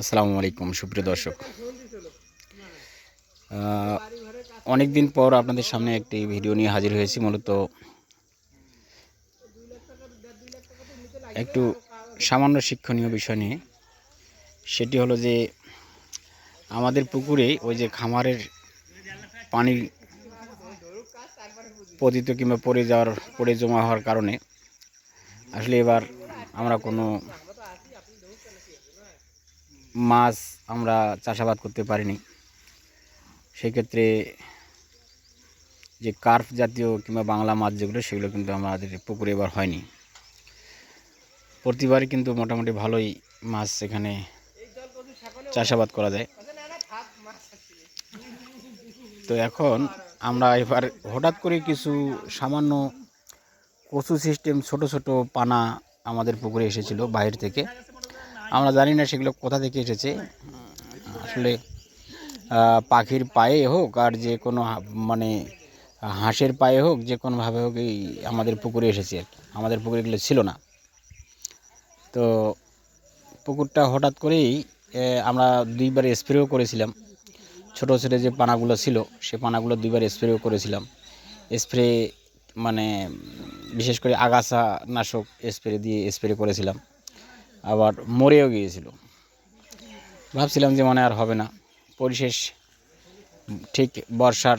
আসসালামু আলাইকুম, সুপ্রিয় দর্শক। অনেক দিন পর আপনাদের সামনে একটি ভিডিও নিয়ে হাজির হয়েছি, মূলত একটু সামান্য শিক্ষণীয় বিষয় নিয়ে। সেটি হলো যে আমাদের পুকুরে ওই যে খামারের পানি পতিত কিংবা পড়ে যাওয়ার, পড়ে জমা হওয়ার কারণে আসলে এবার আমরা কোনো মাছ আমরা চাষাবাদ করতে পারিনি। সেক্ষেত্রে যে কার্ফ জাতীয় কিংবা বাংলা মাছ যেগুলো, সেগুলো কিন্তু আমাদের পুকুরে এবার হয়নি। প্রতিবারই কিন্তু মোটামুটি ভালোই মাছ এখানে চাষাবাদ করা যায়। তো এখন আমরা এবার হঠাৎ করে কিছু সামান্য কচু সিস্টেম ছোট ছোট পানা আমাদের পুকুরে এসেছিল বাইরে থেকে। আমরা জানি না সেগুলো কোথা থেকে এসেছে। আসলে পাখির পায়ে হোক আর যে কোনো মানে হাঁসের পায়ে হোক, যে কোনোভাবে হোক এই আমাদের পুকুরে এসেছে আর কি। আমাদের পুকুরে এগুলো ছিল না। তো পুকুরটা হঠাৎ করেই আমরা দুইবার স্প্রেও করেছিলাম। ছোটো ছোটো যে পানাগুলো ছিল, সে পানাগুলো দুইবার স্প্রেও করেছিলাম। স্প্রে মানে বিশেষ করে আগাছা নাশক স্প্রে দিয়ে স্প্রে করেছিলাম। আবার মরেও গিয়েছিল। ভাবছিলাম যে মনে আর হবে না। পরিশেষ ঠিক বর্ষার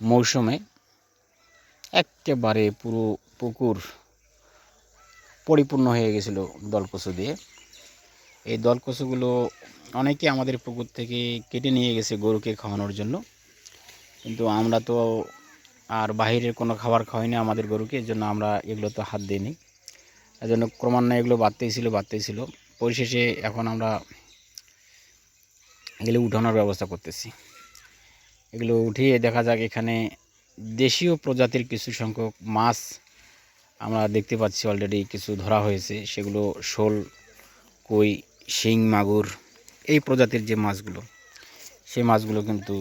মৌসুমে একেবারে পুরো পুকুর পরিপূর্ণ হয়ে গেছিল দলকচু দিয়ে। এই দলকচুগুলো অনেকে আমাদের পুকুর থেকে কেটে নিয়ে গেছে গরুকে খাওয়ানোর জন্য। কিন্তু আমরা তো আর বাইরের কোনো খাবার খাওয়াই না আমাদের গরুকে এর জন্য আমরা এগুলো তো হাত দিইনি। এই জন্য ক্রমান্বয়ে এগুলো বাড়তেই ছিল বাড়তেই ছিল। পরিশেষে এখন আমরা এগুলো উঠানোর ব্যবস্থা করতেছি। এগুলো উঠিয়ে দেখা যাক এখানে দেশীয় প্রজাতির কিছু সংখ্যক মাছ আমরা দেখতে পাচ্ছি অলরেডি, কিছু ধরা হয়েছে। সেগুলো শোল, কই শিং, মাগুর, এই প্রজাতির যে মাছগুলো, সেই মাছগুলো কিন্তু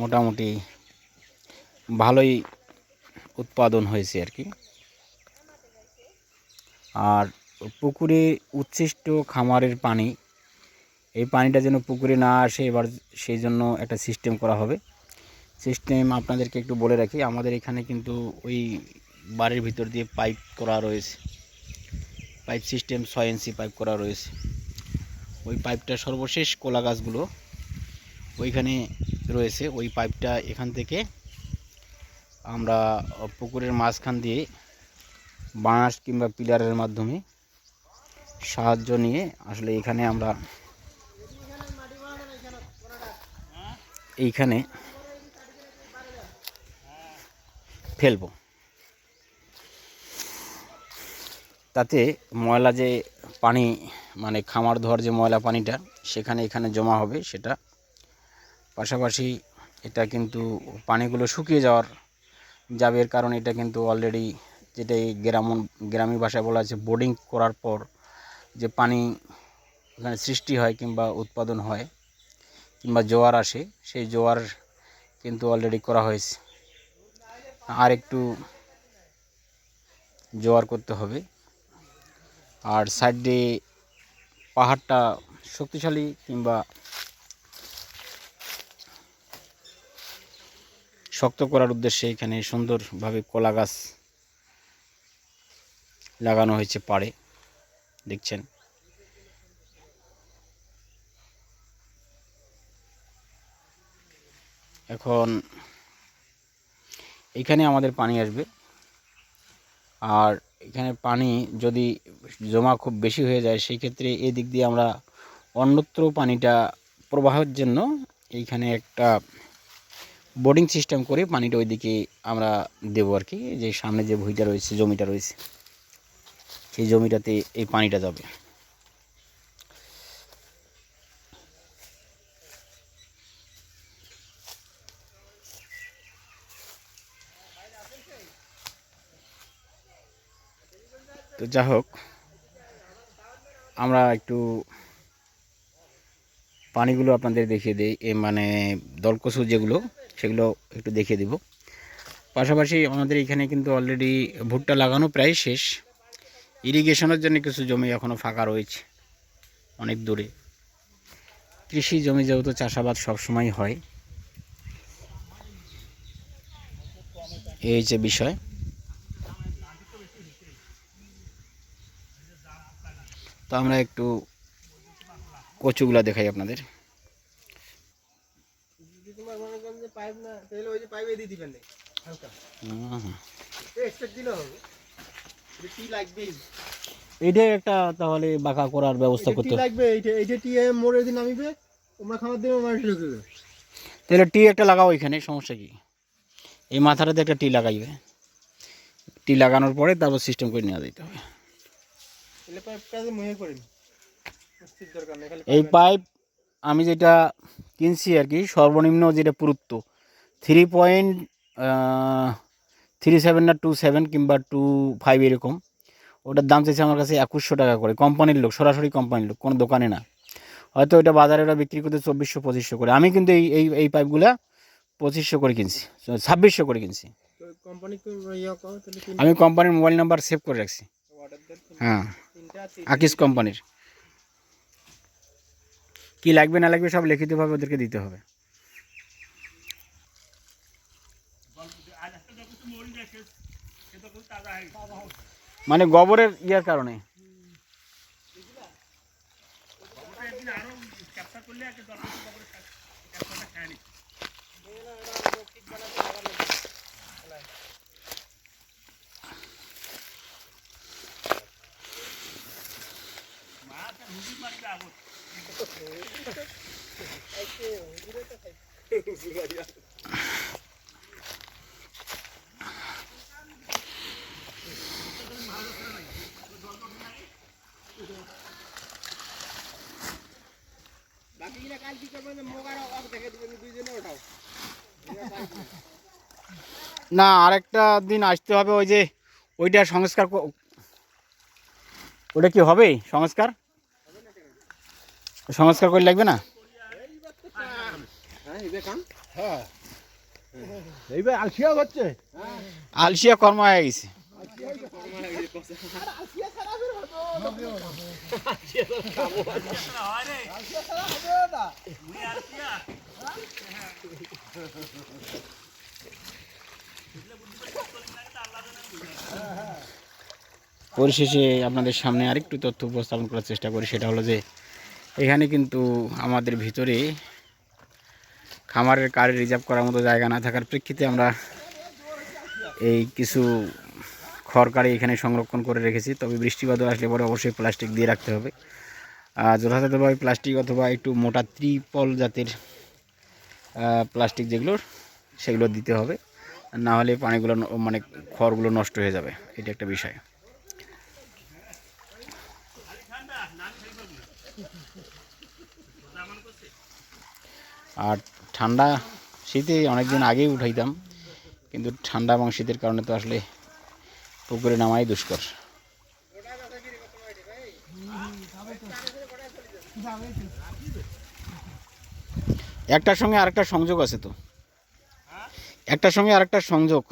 মোটামুটি ভালোই উৎপাদন হয়েছে আর কি। আর পুকুরে উচ্ছিষ্ট খামারের পানি, এই পানিটা যেন পুকুরে না আসে, এবার সেই জন্য একটা সিস্টেম করা হবে। সিস্টেম আপনাদেরকে একটু বলে রাখি, আমাদের এখানে কিন্তু ওই বাড়ির ভিতর দিয়ে পাইপ করা রয়েছে। পাইপ সিস্টেম ছয় ইঞ্চি পাইপ করা রয়েছে। ওই পাইপটা সর্বশেষ কোলা গাছগুলো ওইখানে রয়েছে। ওই পাইপটা এখান থেকে আমরা পুকুরের মাঝখান দিয়ে বাঁশ কিংবা পিলারের মাধ্যমে সাহায্য নিয়ে আসলে এখানে আমরা এইখানে ফেলব। তাতে ময়লা যে পানি মানে খামার ধোয়ার যে ময়লা পানিটা, সেখানে এখানে জমা হবে সেটা। পাশাপাশি এটা কিন্তু পানিগুলো শুকিয়ে যাওয়ার যাবে এর কারণ এটা কিন্তু অলরেডি যেটা এই গ্রাম গ্রামীণ ভাষায় বলা আছে বোর্ডিং করার পর যে পানি এখানে সৃষ্টি হয় কিংবা উৎপাদন হয় কিংবা জোয়ার আসে, সেই জোয়ার কিন্তু অলরেডি করা হয়েছে। আর একটু জোয়ার করতে হবে। আর সাইডে পাহাড়টা শক্তিশালী কিংবা শক্ত করার উদ্দেশ্যে এখানে সুন্দরভাবে কলা গাছ লাগানো হয়েছে পাড়ে, দেখছেন। এখন এখানে আমাদের পানি আসবে। আর এখানে পানি যদি জমা খুব বেশি হয়ে যায় সেই ক্ষেত্রে এই দিক দিয়ে আমরা অন্যত্র পানিটা প্রবাহের জন্য এইখানে একটা বোর্ডিং সিস্টেম করে পানিটা ওইদিকে আমরা দেবো আর কি। যে সামনে যে ভুঁইটা রয়েছে, জমিটা রয়েছে, সেই জমিটাতে এই পানিটা যাবে। তো যা হোক, আমরা একটু পানিগুলো আপনাদের দেখিয়ে দিই, এ মানে দলকসু যেগুলো, সেগুলো একটু দেখিয়ে দিব। পাশাপাশি আমাদের এখানে কিন্তু অলরেডি ভুট্টা লাগানো প্রায় শেষ। ইরিগেশনের জন্য কিছু জমি এখনও ফাঁকা রয়েছে, অনেক দূরে। কৃষি জমি যেহেতু চাষাবাদ সবসময় হয়, এই হচ্ছে বিষয়। তো আমরা একটু কচুগুলা দেখাই আপনাদের। যদি এইটা একটা তাহলে বাঁকা করার ব্যবস্থা করতে। লাগবে এইটা এইটা টি মোড়ে দিন নামিবে তোমরা খাবার দেবে তাহলে টি একটা লাগাও এখানে সমস্যা কি? এই মাথাটাতে একটা টি লাগাইবে। টি লাগানোর পরে তারপর সিস্টেম করে নেওয়া যেতে হবে। এই পাইপ আমি যেটা কিনছি আর কি সর্বনিম্ন যেটা পুরুত্ব থ্রি পয়েন্ট থ্রি সেভেন না টু সেভেন কিংবা টু ফাইভ এরকম ওটার দাম চাইছে আমার কাছে একুশশো টাকা করে কোম্পানির লোক সরাসরি কোম্পানির লোক কোনো দোকানে না। হয়তো এটা বাজারে ওটা বিক্রি করতে চব্বিশশো পঁচিশশো করে আমি কিন্তু এই এই এই পাইপগুলা পঁচিশশো করে কিনছি ছাব্বিশশো করে কিনছি। আমি কোম্পানির মোবাইল নাম্বার সেভ করে রাখছি। হ্যাঁ। তিনটা আকিস কোম্পানির। কি লাগবে না লাগবে সব লিখিতভাবে ওদেরকে দিতে হবে। মানে গোবরের ইয়ার কারণে। না, আরেকটা দিন আসতে হবে ওই যে, ওইটা সংস্কার ওটা কি হবে? সংস্কার? সংস্কার করে লাগবে না? হ্যাঁ। এইবার আলসিয়া হচ্ছে। আলসিয়া কর্ম হয়ে গেছে। পরিশেষে আপনাদের সামনে আরেকটু তথ্য উপস্থাপন করার চেষ্টা করি, সেটা হলো যে এখানে কিন্তু আমাদের ভিতরে খামারের কারে রিজার্ভ করার মতো জায়গা না থাকার প্রেক্ষিতে আমরা এই কিছু খড়কারি এখানে সংরক্ষণ করে রেখেছি। তবে বৃষ্টি বাদল আসলে পরে অবশ্যই প্লাস্টিক দিয়ে রাখতে হবে। আর যথাযথভাবে প্লাস্টিক অথবা একটু মোটা ত্রিপল জাতের প্লাস্টিক যেগুলো, সেগুলো দিতে হবে। না হলে পানিগুলো মানে খড়গুলো নষ্ট হয়ে যাবে। এটা একটা বিষয়। আর ঠান্ডা শীতে অনেকদিন আগেই উঠাইতাম, কিন্তু ঠান্ডা এবং শীতের কারণে তো আসলে পুকুরে নামাই দুষ্কর। একটার সঙ্গে আরেকটা সংযোগ আছে তো। একটার সঙ্গে আরেকটা সংযোগ।